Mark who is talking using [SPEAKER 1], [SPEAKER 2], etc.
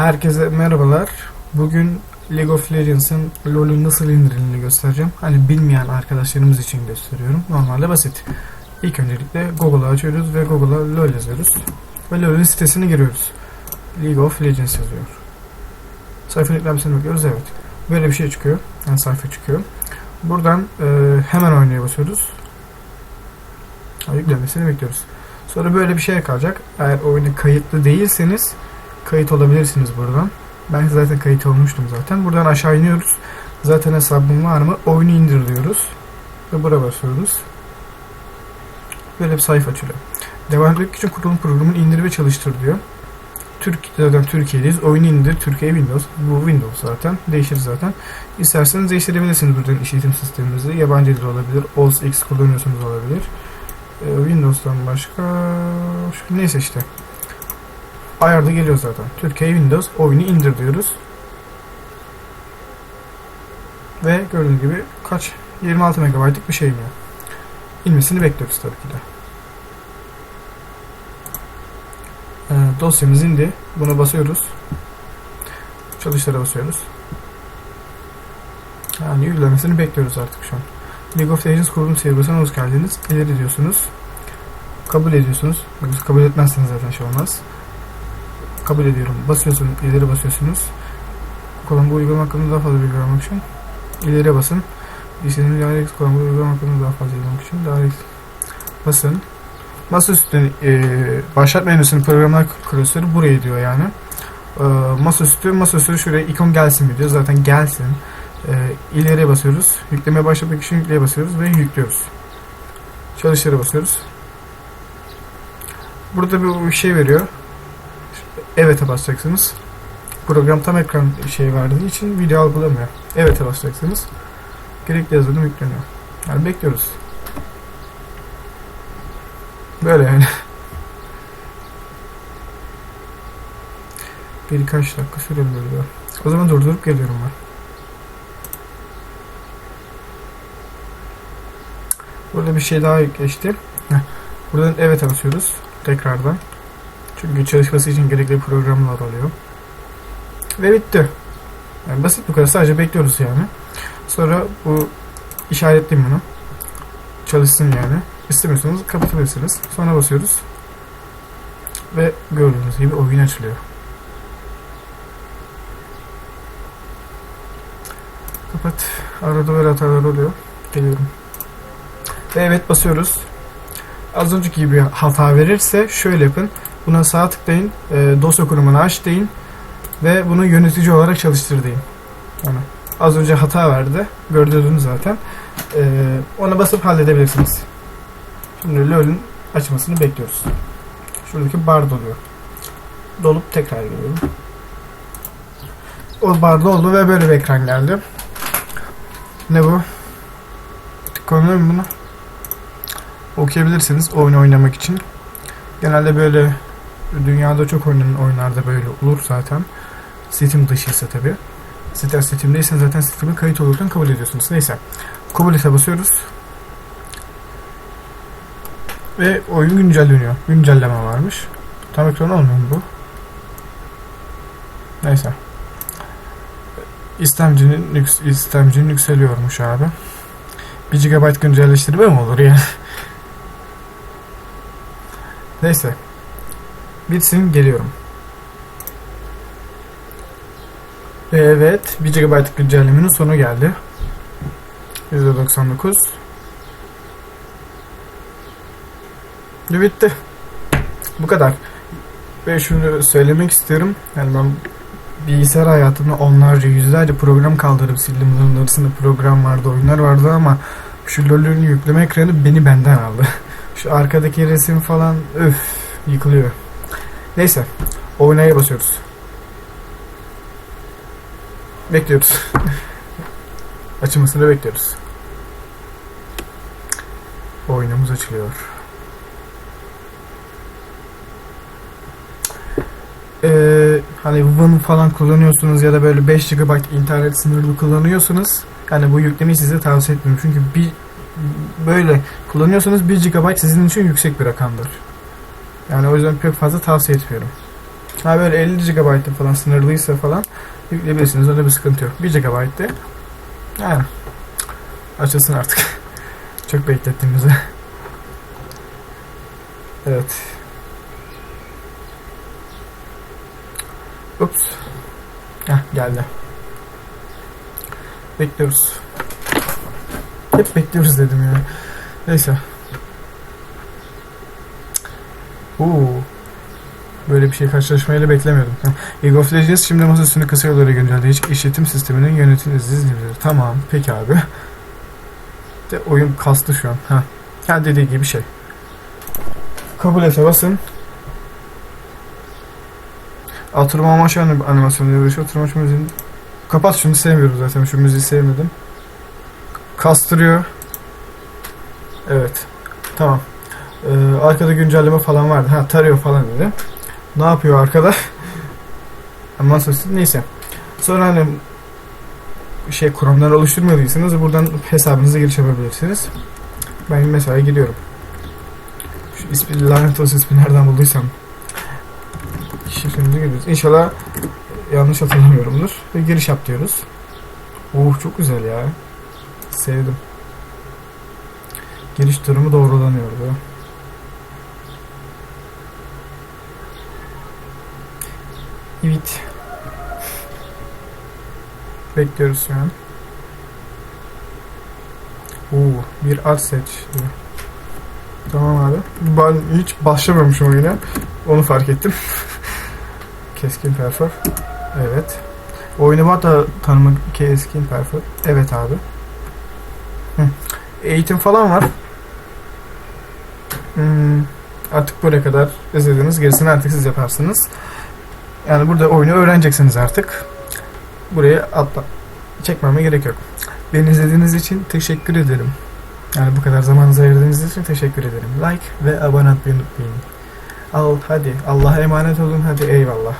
[SPEAKER 1] Herkese merhabalar. Bugün League of Legends'ın LoL'ün nasıl indirildiğini göstereceğim. Hani bilmeyen arkadaşlarımız için gösteriyorum. Normalde basit. İlk öncelikle Google'ı açıyoruz ve Google'a LoL yazıyoruz. Ve LoL'ün sitesine giriyoruz. League of Legends yazıyor. Sayfanın yüklenmesini bekliyoruz. Evet. Böyle bir şey çıkıyor. Yani sayfa çıkıyor. Buradan e, hemen oynaya basıyoruz. Ha, Yüklenmesini bekliyoruz. Sonra böyle bir şey kalacak. Eğer oyuna kayıtlı değilseniz kayıt olabilirsiniz buradan. Ben zaten kayıt olmuştum zaten. Buradan aşağı iniyoruz. Zaten hesabım var mı? Oyunu indir diyoruz. Ve buraya basıyoruz. Böyle bir sayfa açılıyor. Devam etmek için kurulum programını indir ve çalıştır diyor. Türk, zaten Türkiye'deyiz. Oyunu indir. Türkiye Windows. Bu Windows zaten. Değişir zaten. İsterseniz değiştirebilirsiniz buradan işletim sisteminizi. Yabancı dil olabilir. OS X kullanıyorsunuz olabilir. Ee, Windows'tan başka... Neyse işte. Ayarda geliyor zaten. Türkiye Windows oyunu indir diyoruz. Ve gördüğünüz gibi kaç? 26 MB'lık bir şey iniyor. İnmesini bekliyoruz tabii ki de. Ee, dosyamız indi. Buna basıyoruz. Çalıştıra basıyoruz. Yani yüklemesini bekliyoruz artık şu an. League of Legends kurulum servisine hoş geldiniz. İleri diyorsunuz. Kabul ediyorsunuz. Kabul etmezseniz zaten şey olmaz kabul ediyorum. Basıyorsunuz, ileri basıyorsunuz. Kolon bu uygulama hakkında daha fazla bilgi almak için ileriye basın. İstediğiniz kolon bu uygulama hakkında daha fazla bilgi almak için Direct basın. Masaüstü e, başlat menüsünün programlar klasörü buraya diyor yani. E, masaüstü, masaüstü şuraya ikon gelsin mi diyor. Zaten gelsin. E, ileriye basıyoruz. Yüklemeye başlamak için yükleye basıyoruz ve yüklüyoruz. Çalıştıra basıyoruz. Burada bir şey veriyor. Evet'e basacaksınız. Program tam ekran şey verdiği için video algılamıyor. Evet'e basacaksınız. Gerekli yazılım yükleniyor. Yani bekliyoruz. Böyle yani. Birkaç dakika sürebiliyor. O zaman durdurup geliyorum ben. Burada bir şey daha geçti. Buradan evet'e basıyoruz. Tekrardan. Çünkü çalışması için gerekli programlar oluyor. Ve bitti. Yani basit bu kadar. Sadece bekliyoruz yani. Sonra bu işaretleyeyim bunu. Çalışsın yani. İstemiyorsanız kapatabilirsiniz. Sonra basıyoruz. Ve gördüğünüz gibi oyun açılıyor. Kapat. Arada böyle hatalar oluyor. Geliyorum. Ve evet basıyoruz. Az önceki gibi hata verirse şöyle yapın. Buna sağ tıklayın. E, dosya kurumunu aç deyin. Ve bunu yönetici olarak çalıştır deyin. Yani az önce hata verdi. Gördünüz zaten. E, ona basıp halledebilirsiniz. Şimdi LoL'ün açmasını bekliyoruz. Şuradaki bar doluyor. Dolup tekrar geliyorum. O bar doldu ve böyle bir ekran geldi. Ne bu? Tıklanıyor mu bunu? Okuyabilirsiniz oyun oynamak için. Genelde böyle dünyada çok oynanan oyunlarda böyle olur zaten. Steam dışıysa tabi. Sizler Steam'deysen zaten Steam'e kayıt olurken kabul ediyorsunuz. Neyse. Kabul ete basıyoruz. Ve oyun güncelleniyor. Güncelleme varmış. Tam ekran olmuyor mu bu? Neyse. İstemcinin, yüks istemcinin yükseliyormuş abi. 1 GB güncelleştirme mi olur ya? Neyse. Bitsin geliyorum. Evet. 1 GB güncellemenin sonu geldi. %99. Ve bitti. Bu kadar. Ve şunu söylemek istiyorum. Yani ben bilgisayar hayatımda onlarca yüzlerce program kaldırıp sildim. Bunların arasında program vardı, oyunlar vardı ama şu LoL'ün yükleme ekranı beni benden aldı. Şu arkadaki resim falan öf yıkılıyor. Neyse. Oynaya basıyoruz. Bekliyoruz. Açılmasını bekliyoruz. Oyunumuz açılıyor. Ee, hani Win falan kullanıyorsunuz ya da böyle 5 GB internet sınırlı kullanıyorsunuz. Yani bu yüklemeyi size tavsiye etmiyorum. Çünkü bir böyle kullanıyorsanız 1 GB sizin için yüksek bir rakamdır. Yani o yüzden pek fazla tavsiye etmiyorum. Ha böyle 50 GB falan sınırlıysa falan yükleyebilirsiniz. Öyle bir sıkıntı yok. 1 GB'de yani açılsın artık. Çok beklettiğimizi. evet. Ups. Heh, geldi. Bekliyoruz. Hep bekliyoruz dedim ya. Neyse. Oo. Böyle bir şey karşılaşmayı da beklemiyordum. Tamam. League of Legends şimdi masaüstünü kısa yollara güncelleyecek işletim sisteminin yönetim izleyicileri. Tamam. Peki abi. De oyun kastı şu an. Ha. Ha dediği gibi şey. Kabul ete basın. Oturma amaçlı anim- animasyonu diyor. Şu oturma amaçlı müziğini... Kapat şunu sevmiyorum zaten. Şu müziği sevmedim. Kastırıyor. Evet. Tamam. Ee, arkada güncelleme falan vardı. Ha tarıyor falan dedi. Ne yapıyor arkada? Masaüstü neyse. Sonra hani şey Chrome'dan oluşturmadıysanız buradan hesabınıza giriş yapabilirsiniz. Ben mesela giriyorum. Şu ismi lanet olsun ismi nereden bulduysam. Şifremizi giriyoruz. İnşallah yanlış hatırlamıyorumdur. Ve giriş yap diyoruz. Oh çok güzel ya. Sevdim. Giriş durumu doğrulanıyor Evet. Bekliyoruz şu an. Oo, bir diyor. Tamam abi. Ben hiç başlamamışım oyuna. Onu fark ettim. Keskin perfor. Evet. Oyunu da tanımak keskin perfor. Evet abi. Hı. Eğitim falan var. Hmm, artık buraya kadar izlediniz. Gerisini artık siz yaparsınız. Yani burada oyunu öğreneceksiniz artık. Buraya atla çekmeme gerek yok. Beni izlediğiniz için teşekkür ederim. Yani bu kadar zamanınızı ayırdığınız için teşekkür ederim. Like ve abone olmayı unutmayın. Al hadi. Allah'a emanet olun. Hadi eyvallah.